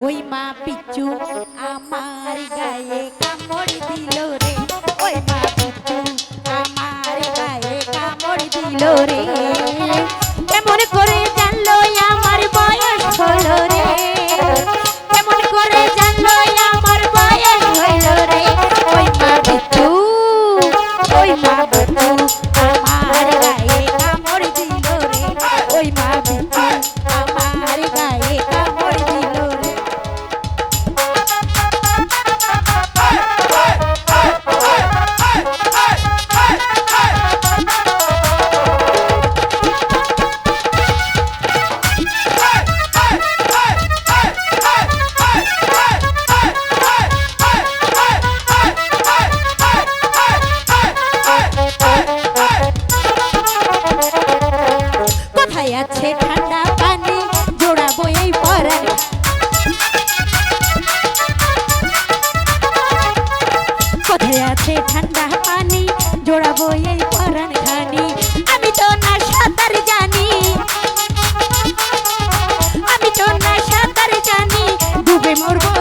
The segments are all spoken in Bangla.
ওই মা পিচু আমার গায়ে কামড় দিল রে। ওই মা পিচু আমার গায়ে কামড় দিল রে। কেমন করে জানলো আমার বয়স হলো রে। কেমন কোথায় আছে ঠান্ডা পানি, জোড়াবো এই পরাণ খানি আমি তো না সাঁতার জানি। আমি তো না সাঁতার জানি, ডুবে মরবো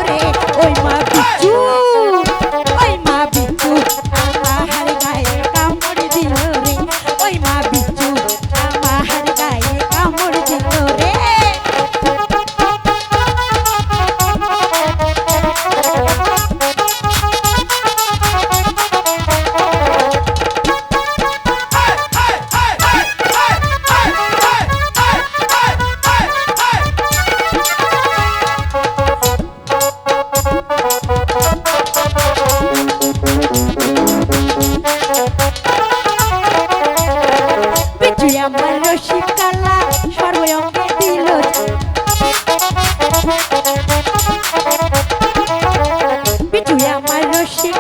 shit.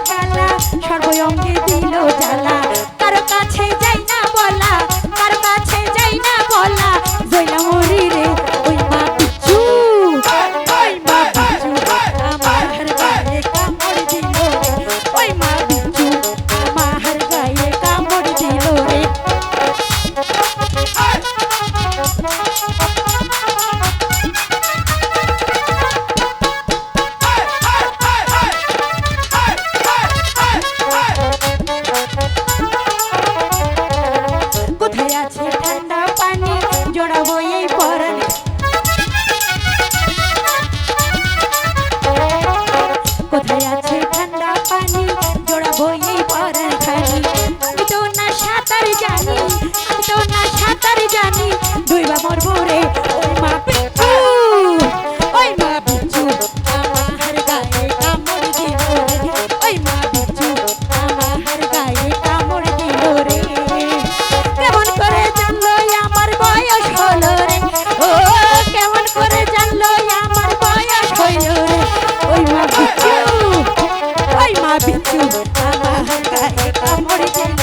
চুপ আমার